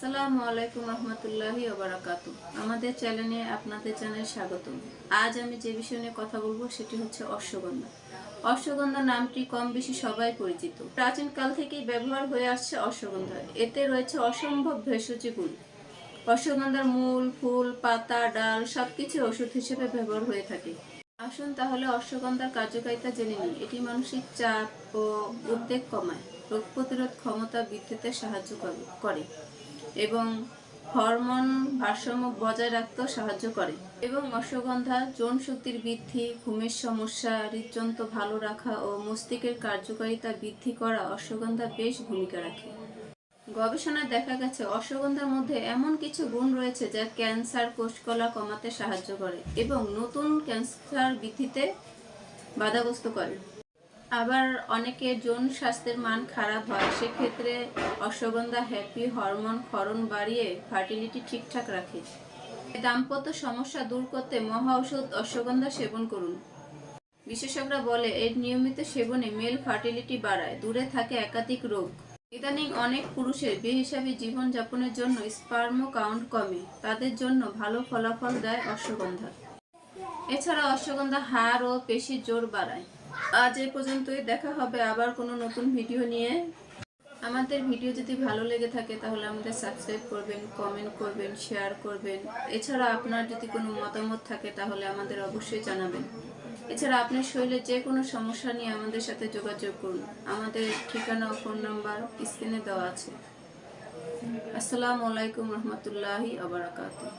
আসসালামু আলাইকুম রহমতুল্লাহি ওবারাকাত আমাদের চ্যানেলে আপনাদের জানাই স্বাগতম। আজ আমি যে বিষয় নিয়ে কথা বলব সেটি হচ্ছে অশ্বগন্ধা। অশ্বগন্ধা নামটি কম বেশি সবাই পরিচিত। প্রাচীন কাল থেকেই ব্যবহার হয়ে আসছে অশ্বগন্ধা। এতে রয়েছে অসম্ভব ভেষজ গুণ। অশ্বগন্ধার মূল, ফুল, পাতা, ডাল সবকিছু ওষুধ হিসেবে ব্যবহার হয়ে থাকে। আসুন তাহলে অশ্বগন্ধার কার্যকারিতা জেনে নিই। এটি মানসিক চাপ ও উদ্বেগ কমায়। রোগ প্রতিরোধ ক্ষমতা বৃদ্ধিতে সাহায্য করে। এবং হরমোন ভারসাম্য বজায় রাখতেও সাহায্য করে। এবং অশ্বগন্ধা যৌন শক্তির বৃদ্ধি, ঘুমের সমস্যা, হৃদযন্ত্র ভালো রাখা ও মস্তিষ্কের কার্যকারিতা বৃদ্ধি করা অশ্বগন্ধা বেশ ভূমিকা রাখে। গবেষণায় দেখা গেছে, অশ্বগন্ধার মধ্যে এমন কিছু গুণ রয়েছে যা ক্যান্সার কোষকলা কমাতে সাহায্য করে এবং নতুন ক্যান্সার বৃদ্ধিতে বাধাগ্রস্ত করে। আবার অনেকে যৌন স্বাস্থ্যের মান খারাপ হয়, সেক্ষেত্রে অশ্বগন্ধা, হ্যাপি হরমোন ক্ষরণ বাড়িয়ে ফার্টিলিটি ঠিকঠাক রাখে। দাম্পত্য সমস্যা দূর করতে মহা ঔষধ অশ্বগন্ধা সেবন করুন। বিশেষজ্ঞরা বলে, এর নিয়মিত সেবনে মেল ফার্টিলিটি বাড়ায়, দূরে থাকে একাধিক রোগ। ইদানিং অনেক পুরুষের বেহিসাবি জীবনযাপনের জন্য স্পার্ম কাউন্ট কমে, তাদের জন্য ভালো ফলাফল দেয় অশ্বগন্ধা। এছাড়া অশ্বগন্ধা হাড় ও পেশির জোর বাড়ায়। আজ এই পর্যন্তই। দেখা হবে আবার কোনো নতুন ভিডিও নিয়ে। আমাদের ভিডিও যদি ভালো লেগে থাকে, তাহলে আমাদের সাবস্ক্রাইব করবেন কমেন্ট করবেন শেয়ার করবেন। এছাড়া আপনার যদি কোনো মতামত থাকে, তাহলে আমাদের অবশ্যই জানাবেন। এছাড়া আপনার শরীরে যে কোনো সমস্যা নিয়ে আমাদের সাথে যোগাযোগ করুন। আমাদের ঠিকানা ফোন নাম্বার স্ক্রিনে দেওয়া আছে। আসসালামু আলাইকুম রহমতুল্লাহি আবরাকাতুহ।